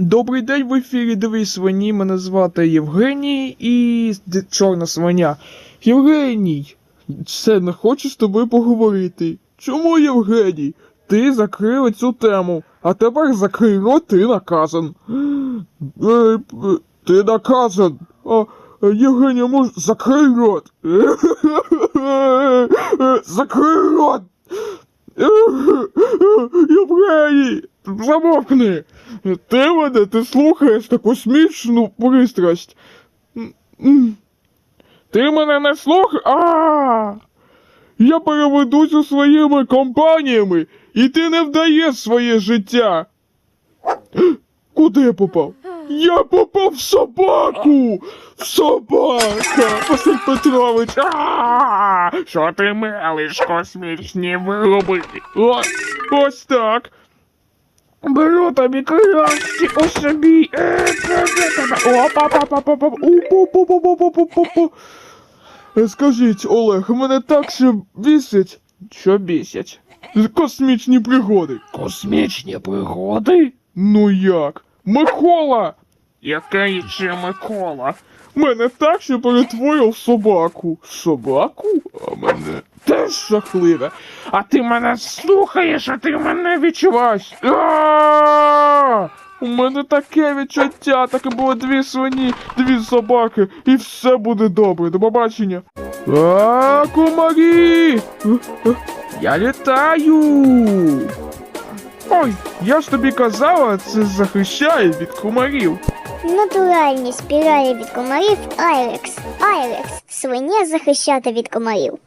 Добрий день в ефірі Дві свині. Мене звати Євгеній і чорна свиня. Євгеній, це не хочу з тобою поговорити. Чому Євгеній? Ти закрила цю тему, а тепер закрий рот, ти наказан. Е, е, Ти наказан. А, Євгеній, мож... закрий рот. Закрий рот. Євгеній, замовкни. Ти мене, ти слухаєш таку смішну пристрасть. Ти мене не слухаєш? А! Я переведуся своїми компаніями, і ти не вдаєш своє життя. Куди я попав? Я попав в собаку! В собака! Василь Петрович! Що ти мелиш, космічні вироби? Ось так. Беру тобі красті у собі. Е. Е, Скажіть, Олег, мене так ще бісять. Що бісять? Космічні пригоди. Космічні пригоди? Ну як? Микола! Який ще Микола? Мене так ще перетворив собаку. Собаку? А мене теж жахливе. А ти мене слухаєш, а ти мене відчуваєш. А! У мене таке відчуття, таке було дві свині, дві собаки, і все буде добре. До побачення. А, Я літаю. Ой, я ж тобі казала, це захищає від кумарів. Натуральні спіралі від комарів Айрекс. Айрекс. Свиня захищати від комарів.